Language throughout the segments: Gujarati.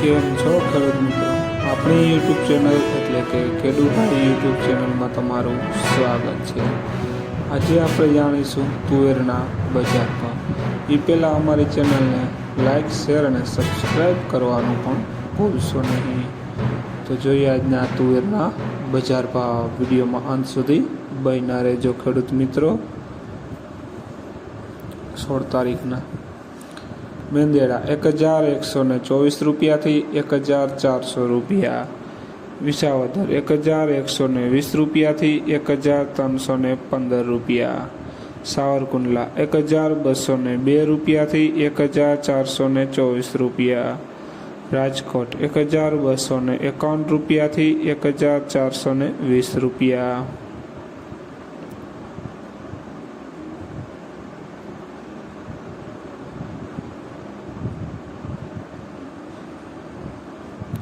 કેમ છો? ખેડૂત મિત્રો. આપણી યુટ્યુબ ચેનલ એટલે કે ખેડૂતભાઈ યુટ્યુબ ચેનલમાં તમારું સ્વાગત છે. આજે આપણે જાણીશું તુવેરના બજાર ભાવ. એ પહેલાં અમારી ચેનલને લાઇક શેર અને સબસ્ક્રાઈબ કરવાનું પણ ભૂલશો નહીં. તો જોઈએ આજના તુવેરના બજાર ભાવ વિડીયોમાં અંત સુધી બન્યા રહેજો ખેડૂત મિત્રો. સોળ તારીખના મેંદેડા એક હજાર એકસો ને ચોવીસ રૂપિયાથી એક હજાર ચારસો રૂપિયા. વિસાવદર એક હજાર એકસો ને વીસ રૂપિયાથી એક હજાર ત્રણસો ને પંદર રૂપિયા. સાવરકુંડલા એક હજાર બસો ને બે રૂપિયાથી એક હજાર ચારસો ને ચોવીસ રૂપિયા. રાજકોટ એક હજાર બસો ને એકાવન રૂપિયાથી એક હજાર ચારસો ને વીસ રૂપિયા.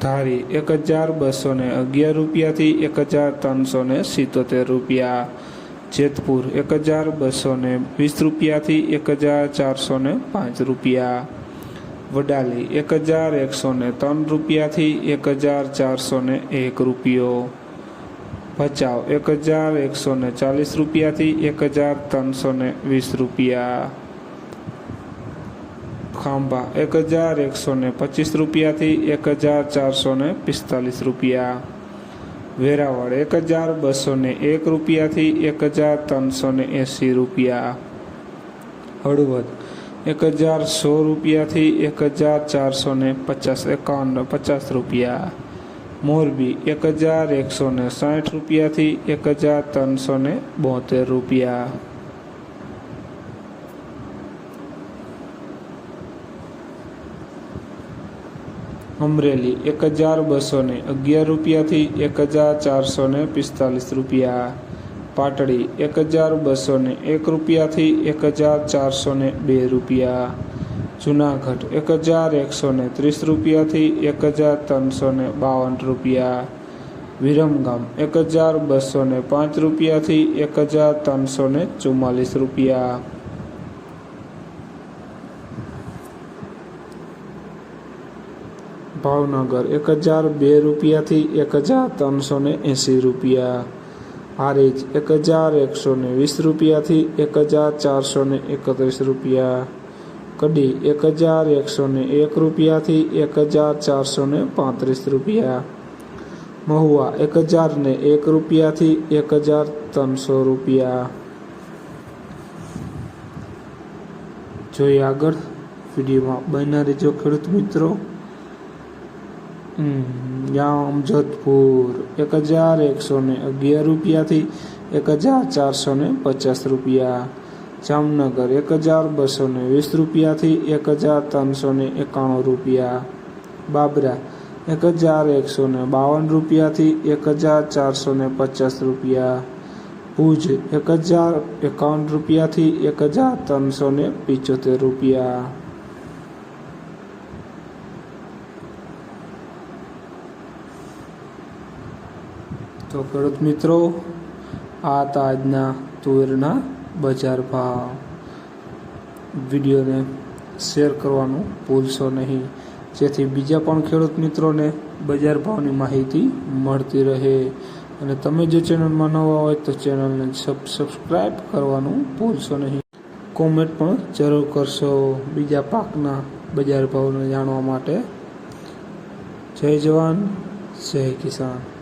ધારી એક હજાર બસો ને અગિયાર રૂપિયાથી એક હજાર ત્રણસો ને સિત્તોતેર રૂપિયા. જેતપુર એક હજાર બસો ને વીસ રૂપિયાથી એક હજાર ચારસો ને પાંચ રૂપિયા. વડાલી એક હજાર એકસો ને ત્રણ રૂપિયાથી એક હજાર ચારસો ને એક રૂપિયો. ભચાઉ એક હજાર એકસો ને ચાલીસ રૂપિયાથી એક હજાર ત્રણસો ને વીસ રૂપિયા. ખાંભા એક હજાર એકસો ને પચીસ રૂપિયાથી એક હજાર ચારસો ને પિસ્તાલીસ રૂપિયા. વેરાવળ એક હજાર બસો ને એક રૂપિયાથી એક હજાર ત્રણસો ને એંસી રૂપિયા. હળવદ એક હજાર સો રૂપિયાથી એક હજાર ચારસો ને પચાસ, એકાવન, પચાસ રૂપિયા. મોરબી એક હજાર એકસો ને સાઠ રૂપિયાથી એક હજાર ત્રણસો ને બોતેર રૂપિયા. અમરેલી એક હજાર બસો ને અગિયાર રૂપિયાથી એક હજાર ચારસો ને પિસ્તાલીસ રૂપિયા. પાટડી એક હજાર બસો ને એક રૂપિયાથી એક હજાર ચારસો ને બે રૂપિયા. જુનાગઢ એક હજાર એકસો ને ત્રીસ રૂપિયાથી એક હજાર ત્રણસો ને બાવન રૂપિયા. વિરમગામ એક હજાર બસો ને પાંચ રૂપિયાથી એક હજાર ત્રણસો ને ચુમ્માલીસ રૂપિયા. ભાવનગર. એક હજાર બે રૂપિયાથી એક હજાર ત્રણસો ને એંસી રૂપિયા. હારીજ, એક હજાર એકસો ને વીસ રૂપિયાથી એક હજાર ચારસો ને એકત્રીસ રૂપિયા. કડી, એક હજાર એકસો ને એક રૂપિયાથી એક હજાર ચારસો ને પાંત્રીસ રૂપિયા. મહુવા, એક હજાર ને એક રૂપિયાથી એક હજાર ત્રણસો રૂપિયા. જોઈએ આગળ વિડીયોમાં બન્યા જો ખેડૂત મિત્રો. જામ જોધપુર, એક હજાર એકસો ને અગિયાર રૂપિયાથી એક હજાર ચારસો ને પચાસ રૂપિયા. જામનગર, એક હજાર બસો ને વીસ રૂપિયાથી એક હજાર ત્રણસો ને એકાણું રૂપિયા. બાબરા, એક હજાર એકસો ને બાવન રૂપિયાથી એક હજાર ચારસો ને પચાસ રૂપિયા. ભુજ, એક હજાર એકાવન રૂપિયાથી એક હજાર ત્રણસો ને પિચોતેર રૂપિયા. તો ખેડૂત મિત્રો, આ હતા આજના તુવેરના બજાર ભાવ. વિડીયોને શેર કરવાનું ભૂલશો નહીં. જેથી બીજા પણ ખેડૂત મિત્રોને બજાર ભાવની માહિતી મળતી રહે. અને તમે જો ચેનલમાં નવા હોય તો ચેનલને સબ સબસ્ક્રાઈબ કરવાનું ભૂલશો નહીં. કોમેન્ટ પણ જરૂર કરશો બીજા પાકના બજાર ભાવને જાણવા માટે. જય જવાન, જય કિસાન.